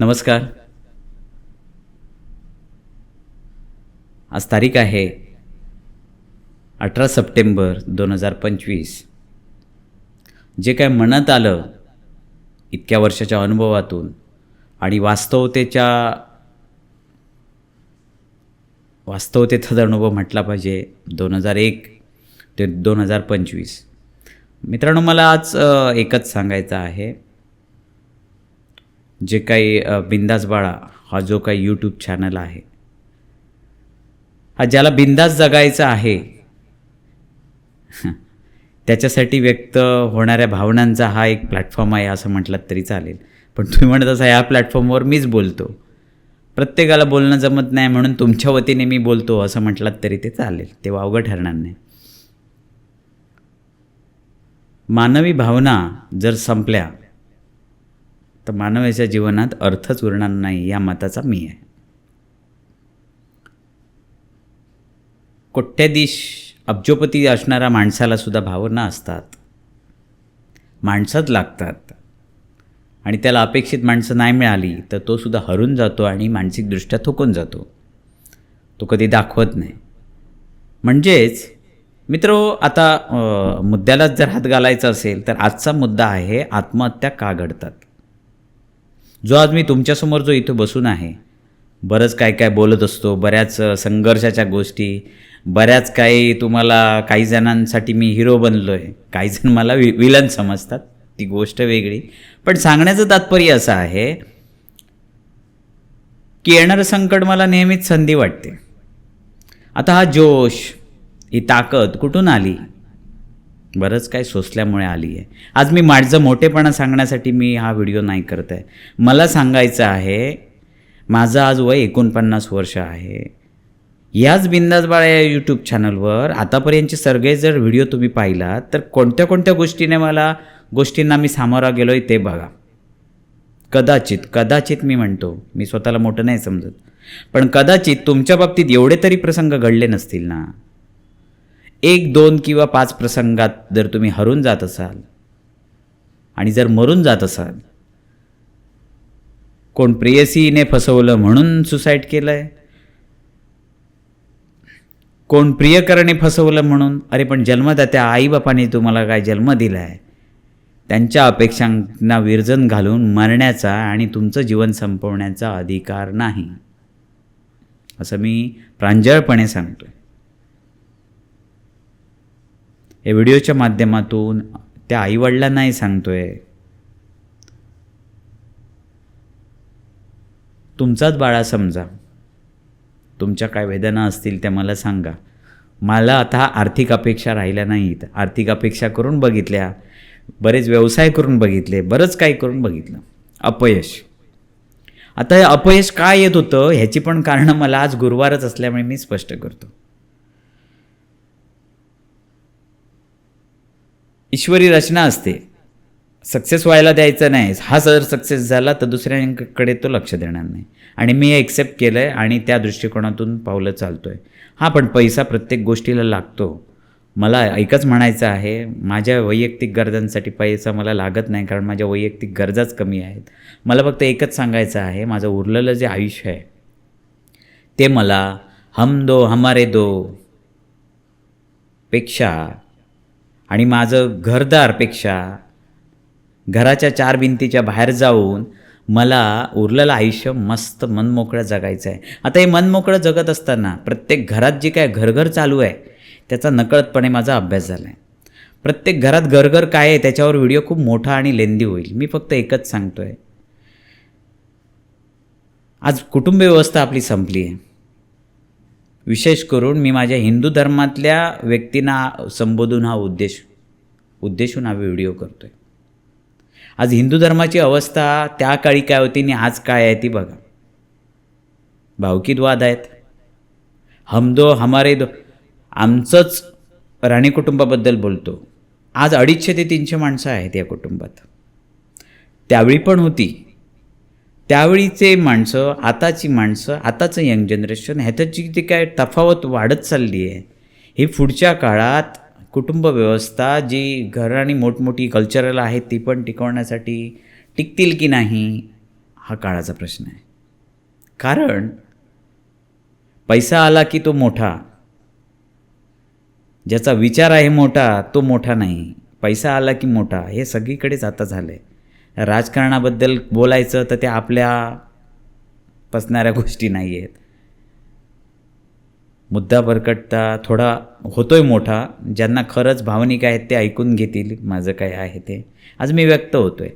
नमस्कार. आज तारीख आहे अठरा सप्टेंबर दोन हजार पंचवीस. जे काय मनात आलं इतक्या वर्षाच्या अनुभवातून आणि वास्तवतेच्या वास्तवतेचा जर अनुभव म्हटला पाहिजे दोन हजार एक ते दोन हजार पंचवीस. मित्रांनो मला आज एकच सांगायचं आहे. जे काही बिंदास बाळा हा जो काही यूट्यूब चॅनल आहे. हा ज्याला बिंदास जगायचा आहे त्याच्यासाठी व्यक्त होणाऱ्या भावनांचा हा एक प्लॅटफॉर्म आहे असं म्हटलं तरी चालेल. पण तुम्ही म्हणत असा ह्या प्लॅटफॉर्मवर मीच बोलतो. प्रत्येकाला बोलणं जमत नाही म्हणून तुमच्या वतीने मी बोलतो असं म्हटलं तरी ते चालेल. ते वावगं ठरणार नाही. मानवी भावना जर संपल्या तर मानवाच्या जीवनात अर्थच उरणार नाही या मताचा मी आहे. कोट्याधीश अब्जोपती असणाऱ्या माणसाला सुद्धा भावना असतात. माणसंच लागतात. आणि त्याला अपेक्षित माणसं नाही मिळाली तर तो सुद्धा हरून जातो आणि मानसिकदृष्ट्या थुकून जातो. तो कधी दाखवत नाही. म्हणजेच मित्र आता मुद्द्यालाच जर हात घालायचा असेल तर आजचा मुद्दा आहे आत्महत्या का घडतात? जो आज मी तुमच्यासमोर जो इथं बसून आहे बरंच काय काय बोलत असतो बऱ्याच संघर्षाच्या गोष्टी बऱ्याच काही तुम्हाला काही जणांसाठी मी हिरो बनलो आहे काही जण मला वि विलन समजतात ती गोष्ट वेगळी. पण सांगण्याचं तात्पर्य असं आहे की येणारं संकट मला नेहमीच संधी वाटते. आता हा जोश ही ताकद कुठून आली? बरंच काय सोसल्यामुळे आली आहे. आज मी माझं मोठेपणा सांगण्यासाठी मी हा व्हिडिओ नाही करत आहे. मला सांगायचं आहे माझं आज वय एकोणपन्नास वर्ष आहे. याच बिंदास बाळा या यूट्यूब चॅनलवर आतापर्यंतचे सगळे जर व्हिडिओ तुम्ही पाहिलात तर कोणत्या कोणत्या गोष्टीने मला गोष्टींना मी सामोरा गेलो आहे ते बघा. कदाचित कदाचित मी म्हणतो मी स्वतःला मोठं नाही समजत पण कदाचित तुमच्या बाबतीत एवढे तरी प्रसंग घडले नसतील ना. एक दोन किंवा पाच प्रसंगात जर तुम्ही हरून जात असाल आणि जर मरून जात असाल कोण प्रेयसीने फसवलं म्हणून सुसाईड केलं आहे कोण प्रियकराने फसवलं म्हणून अरे पण जन्मदात्या आईबापाने तुम्हाला काय जन्म दिला आहे त्यांच्या अपेक्षांना विरजन घालून मरण्याचा आणि तुमचं जीवन संपवण्याचा अधिकार नाही. असं मी प्रांजळपणे सांगतो या व्हिडिओच्या माध्यमातून त्या आईवडिलांनाही सांगतोय. तुमचाच बाळा समजा. तुमच्या काय वेदना असतील त्या मला सांगा. मला आता आर्थिक अपेक्षा राहिल्या नाहीत. आर्थिक अपेक्षा करून बघितल्या. बरेच व्यवसाय करून बघितले. बरंच काही करून बघितलं. अपयश. आता हे अपयश का येत होतं ह्याची पण कारणं मला आज गुरुवारच असल्यामुळे मी स्पष्ट करतो. ईश्वरी रचना असते. सक्सेस व्हायला द्यायचं नाही. हा जर सक्सेस झाला तर दुसऱ्यांकडे तो लक्ष देणार नाही. आणि मी हे एक्सेप्ट केलं आहे आणि त्या दृष्टिकोनातून पावलं चालतो आहे हां पण पैसा प्रत्येक गोष्टीला लागतो. मला एकच म्हणायचं आहे माझ्या वैयक्तिक गरजांसाठी पैसा मला लागत नाही कारण माझ्या वैयक्तिक गरजाच कमी आहेत. मला फक्त एकच सांगायचं आहे माझं उरलेलं जे आयुष्य आहे ते मला हम दो हमारे दो पेक्षा आणि माझं घरदारपेक्षा घराच्या चार भिंतीच्या बाहेर जाऊन मला उरलेलं आयुष्य मस्त मनमोकळं जगायचं आहे आता हे मनमोकळं जगत असताना प्रत्येक घरात जे काय घरघर चालू आहे त्याचा नकळतपणे माझा अभ्यास झाला आहे प्रत्येक घरात घरघर काय आहे त्याच्यावर व्हिडिओ खूप मोठा आणि लेंदी होईल. मी फक्त एकच सांगतो आहे आज कुटुंब व्यवस्था आपली संपली आहे. विशेष करून मी माझ्या हिंदू धर्मातल्या व्यक्तींना संबोधून हा उद्देश उद्देशून हा व्हिडिओ करतो आहे आज हिंदू धर्माची अवस्था त्या काळी काय होती आणि आज काय आहे ती बघा. भावकीत वाद आहेत. हम दो हमारे दो आमचंच राणी कुटुंबाबद्दल बोलतो. आज अडीचशे ते तीनशे माणसं आहेत या कुटुंबात. त्यावेळी पण होती. त्यावेळीचे माणसं आताची माणसं आताचं यंग जनरेशन ह्याच्याची जी काय तफावत वाढत चालली आहे ही पुढच्या काळात कुटुंब व्यवस्था जी घर आणि मोठमोठी कल्चरल आहेत ती पण टिकवण्यासाठी टिकतील की नाही हा काळाचा प्रश्न आहे. कारण पैसा आला की तो मोठा. ज्याचा विचार आहे मोठा तो मोठा नाही. पैसा आला की मोठा. हे सगळीकडेच आता झालं आहे राजकारणाबद्दल बोलायचं तर ते आपल्या पसणाऱ्या गोष्टी नाही आहेत मुद्दा बरकटता थोडा होतोय मोठा. ज्यांना खरंच भावनिक आहेत ते ऐकून घेतील. माझं काय आहे ते. आज मी व्यक्त होतोय.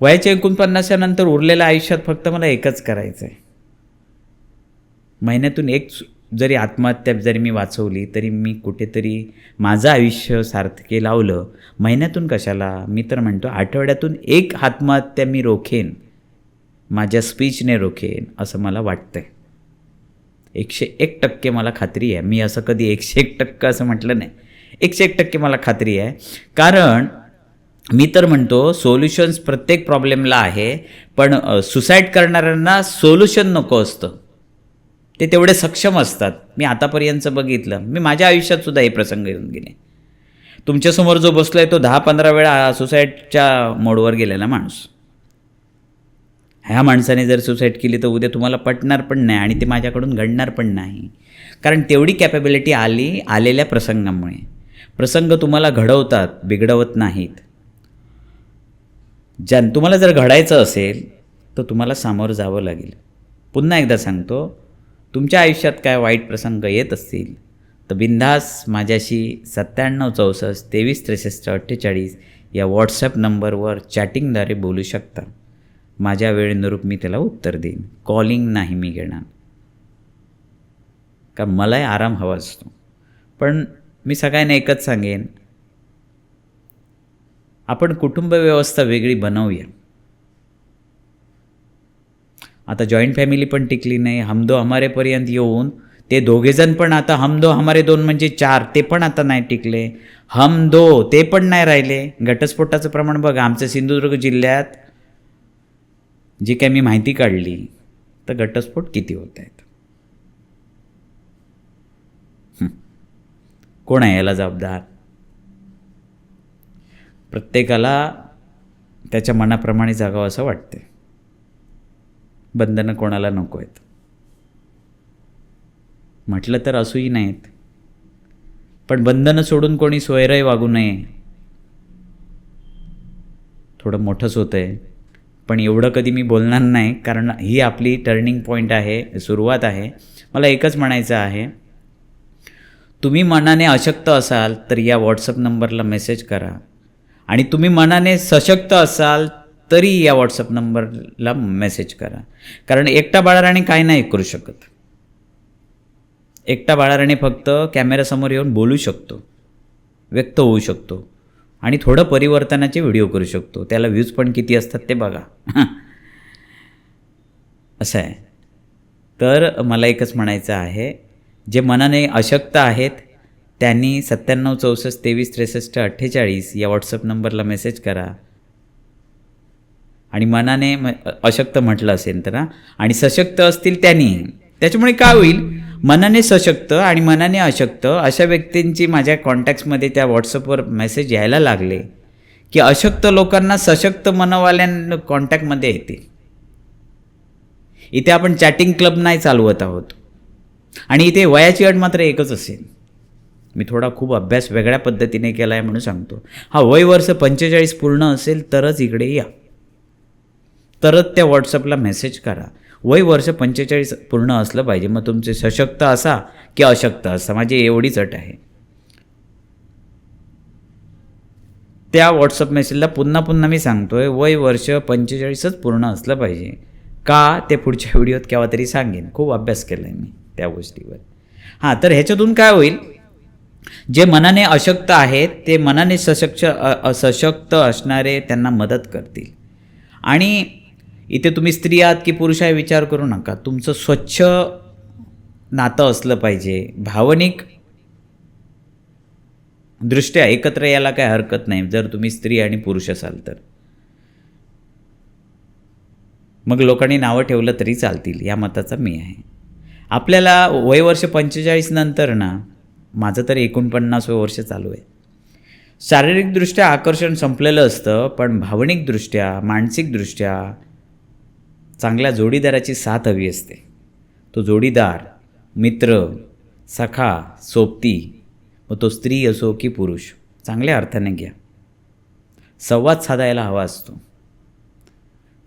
वयाच्या एकोणपन्नासच्या नंतर उरलेल्या आयुष्यात फक्त मला एकच करायचं आहे महिन्यातून एक सु- जरी आत्महत्या जरी मी वाचवली तरी मी कुठेतरी माझं आयुष्य सार्थकी लावलं. महिन्यातून कशाला? मी तर म्हणतो आठवड्यातून एक आत्महत्या मी रोखेन. माझ्या स्पीचने रोखेन असं मला वाटतंय. एकशे एक टक्के मला खात्री आहे. मी असं कधी एकशे एक टक्के असं म्हटलं नाही. एकशे एक टक्के मला खात्री आहे. कारण मी तर म्हणतो सोल्युशन्स प्रत्येक प्रॉब्लेमला आहे पण सुसाईड करणाऱ्यांना सोल्युशन नको असतं. ते तेवढे सक्षम असतात. मी आतापर्यंतचं बघितलं. मी माझ्या आयुष्यात सुद्धा हे प्रसंग येऊन गेले. तुमच्यासमोर जो बसलाय तो दहा पंधरा वेळा सुसाईडच्या मोडवर गेलेला माणूस. ह्या माणसाने जर सुसाईड केली तर उद्या तुम्हाला पटणार पण नाही आणि ते माझ्याकडून घडणार पण नाही. कारण तेवढी कॅपेबिलिटी आली आलेल्या प्रसंगामुळे. प्रसंग तुम्हाला घडवतात बिघडवत नाहीत. ज्या तुम्हाला जर घडायचं असेल तर तुम्हाला सामोरं जावं लागेल. पुन्हा एकदा सांगतो तुमच्या आयुष्यात काय वाईट प्रसंग येत असतील तर बिंदास माझ्याशी सत्त्याण्णव चौसष्ट तेवीस त्रेसष्ट अठ्ठेचाळीस या व्हॉट्सॲप नंबरवर चॅटिंगद्वारे बोलू शकता. माझ्या वेळेनुरूप मी त्याला उत्तर देईन. कॉलिंग नाही मी घेणार. कारण मलाही आराम हवा असतो. पण मी सगळ्यांना एकच सांगेन. आपण कुटुंब व्यवस्था वेगळी बनवूया. आता जॉईंट फॅमिली पण टिकली नाही हमदो हमारेपर्यंत येऊन ते दोघेजण पण आता हमदो हमारे दोन म्हणजे चार ते पण आता नाही टिकले. हम दो ते पण नाही राहिले. घटस्फोटाचं प्रमाण बघा आमच्या सिंधुदुर्ग जिल्ह्यात जी काय मी माहिती काढली तर घटस्फोट किती होत आहेत? कोण आहे याला जबाबदार? प्रत्येकाला त्याच्या मनाप्रमाणे जगावं असं वाटते बंधनं कोणाला नको आहेत. म्हटलं तर असूही नाहीत. पण बंधनं सोडून कोणी सोयरही वागू नये. थोडं मोठंच होतं आहे पण एवढं कधी मी बोलणार नाही कारण ही आपली टर्निंग पॉईंट आहे सुरुवात आहे. मला एकच म्हणायचं आहे. तुम्ही मनाने अशक्त असाल तर या व्हॉट्सअप नंबरला मेसेज करा. आणि तुम्ही मनाने सशक्त असाल तरी या व्हॉट्सअप नंबरला मेसेज करा. कारण एकटा बाळाराणी काय नाही करू शकत. एकटा बाळाराणी फक्त कॅमेऱ्यासमोर येऊन बोलू शकतो. व्यक्त होऊ शकतो. आणि थोडं परिवर्तनाचे व्हिडिओ करू शकतो. त्याला व्ह्यूज पण किती असतात ते बघा. असं आहे. तर मला एकच म्हणायचं आहे. जे मनाने अशक्त आहेत त्यांनी सत्त्याण्णव चौसष्ट तेवीस त्रेसष्ट अठ्ठेचाळीस या व्हॉट्सअप नंबरला मेसेज करा. आणि मनाने म अशक्त म्हटलं असेल तर ना आणि सशक्त असतील त्यांनी. त्याच्यामुळे काय होईल? मनाने सशक्त आणि मनाने अशक्त अशा व्यक्तींची माझ्या कॉन्टॅक्ट्समध्ये त्या व्हॉट्सअपवर मेसेज यायला लागले की अशक्त लोकांना सशक्त मनवाल्यां कॉन्टॅक्टमध्ये येतील. इथे आपण चॅटिंग क्लब नाही चालवत आहोत. आणि इथे वयाची अट मात्र एकच असेल. मी थोडा खूप अभ्यास वेगळ्या पद्धतीने केला आहे म्हणून सांगतो. हा वय वर्ष पंचेचाळीस पूर्ण असेल तरच इकडे या. तरच त्या व्हॉट्सअपला मेसेज करा. वय वर्ष पंचेचाळीस पूर्ण असलं पाहिजे. मग तुमचे सशक्त असा की अशक्त असा. माझी एवढीच अट आहे. त्या व्हॉट्सअप मेसेजला पुन्हा पुन्हा मी सांगतोय वय वर्ष पंचेचाळीसच पूर्ण असलं पाहिजे. का? ते पुढच्या व्हिडिओत केव्हा तरी सांगेन. खूप अभ्यास केला आहे मी त्या गोष्टीवर. हां तर ह्याच्यातून काय होईल? जे मनाने अशक्त आहेत ते मनाने सशक्त सशक्त असणारे त्यांना मदत करतील. आणि इथे तुम्ही स्त्री आहात की पुरुष आहे विचार करू नका. तुमचं स्वच्छ नातं असलं पाहिजे. भावनिक दृष्ट्या एकत्र यायला काय हरकत नाही जर तुम्ही स्त्री आणि पुरुष असाल तर. मग लोकांनी नावं ठेवलं तरी चालतील या मताचा मी आहे. आपल्याला वय वर्ष पंचेचाळीस नंतर ना माझं तर एकोणपन्नास वर्ष चालू आहे. शारीरिकदृष्ट्या आकर्षण संपलेलं असतं पण भावनिकदृष्ट्या मानसिकदृष्ट्या चांगल्या जोडीदाराची साथ हवी असते. तो जोडीदार मित्र सखा सोबती मग तो स्त्री असो की पुरुष चांगल्या अर्थाने घ्या. संवाद साधायला हवा असतो.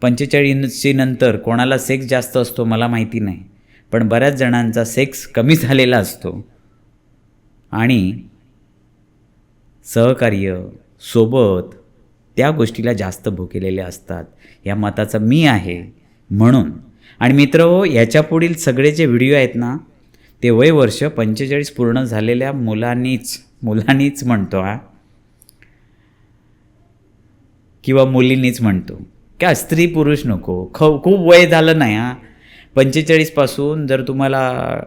पंचेचाळीसची नंतर कोणाला सेक्स जास्त असतो मला माहिती नाही पण बऱ्याच जणांचा सेक्स कमी झालेला असतो. आणि सहकार्य सोबत त्या गोष्टीला जास्त भुकेलेले असतात. या मताचा मी आहे. म्हणून. आणि मित्र हो याच्या पुढील सगळे जे व्हिडिओ आहेत ना ते वय वर्ष पंचेचाळीस पूर्ण झालेल्या मुलांनीच मुलांनीच म्हणतो हा. किंवा मुलींनीच म्हणतो. का स्त्री पुरुष नको? ख खूप वय झालं नाही हा. पंचेचाळीसपासून जर तुम्हाला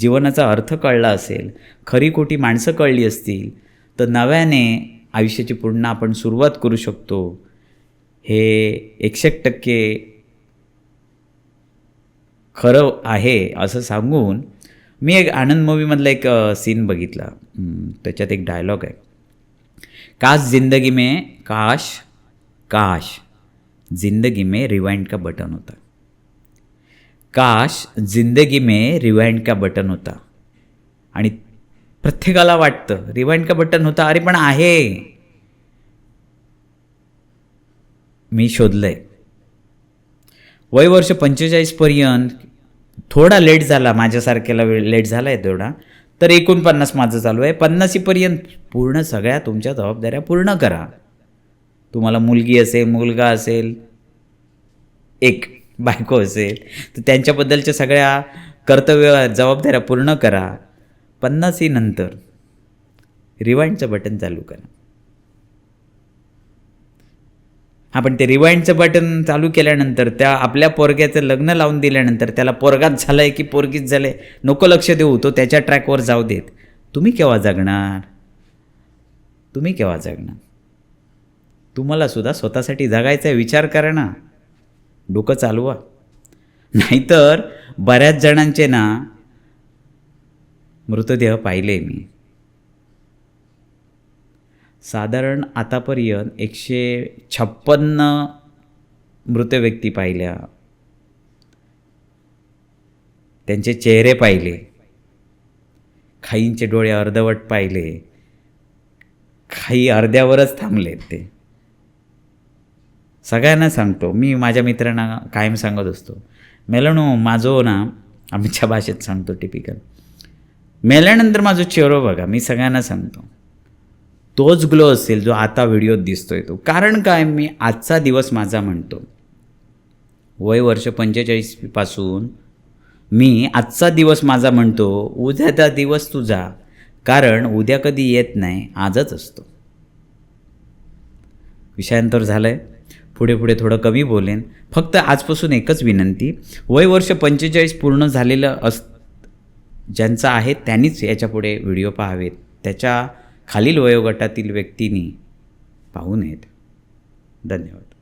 जीवनाचा अर्थ कळला असेल खरी खोटी माणसं कळली असतील तर नव्याने आयुष्याची पुन्हा आपण सुरुवात करू शकतो. हे एकशे टक्के खरं आहे असं सांगून मी एक आनंद मूवीमधला एक सीन बघितला. त्याच्यात एक डायलॉग आहे. काश जिंदगी में काश काश जिंदगी में रिवाइंड का बटन होता. काश जिंदगी में रिवाइंड का बटन होता. आणि प्रत्येकाला वाटतं रिवाइंड का बटन होता. अरे पण आहे. मी शोधलं आहे वय वर्ष पंचेचाळीसपर्यंत थोडा लेट झाला माझ्यासारख्याला वेळ लेट झाला आहे तेवढा. तर एकोणपन्नास माझं चालू आहे. पन्नासीपर्यंत पूर्ण सगळ्या तुमच्या जबाबदाऱ्या पूर्ण करा. तुम्हाला मुलगी असेल मुलगा असेल एक बायको असेल तर त्यांच्याबद्दलच्या सगळ्या कर्तव्य जबाबदाऱ्या पूर्ण करा. पन्नासीनंतर रिवाइंडचं बटन चालू करा. हां पण ते रिवाइंडचं बटन चालू केल्यानंतर त्या आपल्या पोरग्याचं लग्न लावून दिल्यानंतर त्याला पोरगाच झालं आहे की पोरगीच झालं आहे नको लक्ष देऊ तो त्याच्या ट्रॅकवर जाऊ देत. तुम्ही केव्हा जगणार? तुम्ही केव्हा जगणार? तुम्हाला सुद्धा स्वतःसाठी जगायचा विचार करा ना. डोकं चालवा. नाहीतर बऱ्याच जणांचे ना मृतदेह पाहिले मी. साधारण आतापर्यंत एकशे छप्पन्न मृत व्यक्ती पाहिल्या. त्यांचे चेहरे पाहिले. खाईंचे डोळे अर्धवट पाहिले. खाई अर्ध्यावरच थांबलेत ते. सगळ्यांना सांगतो मी माझ्या मित्रांना कायम सांगत असतो मेलनो माझो ना आमच्या भाषेत सांगतो टिपिकल. मेल्यानंतर माझं चेहरो बघा मी सगळ्यांना सांगतो. तोच ग्लो असेल जो आता व्हिडिओत दिसतोय तो. कारण काय? मी आजचा दिवस माझा म्हणतो. वय वर्ष पंचेचाळीसपासून मी आजचा दिवस माझा म्हणतो उद्याचा दिवस तुझा कारण उद्या कधी येत नाही आजच असतो. विषयांतर झालं आहे पुढे पुढे थोडं कमी बोलेन. फक्त आजपासून एकच विनंती वय वर्ष पंचेचाळीस पूर्ण झालेलं अस ज्यांचं आहे त्यांनीच याच्यापुढे व्हिडिओ पाहावेत. त्याच्या खालील वयोगटातील व्यक्तींनी पाहू नयेत. धन्यवाद.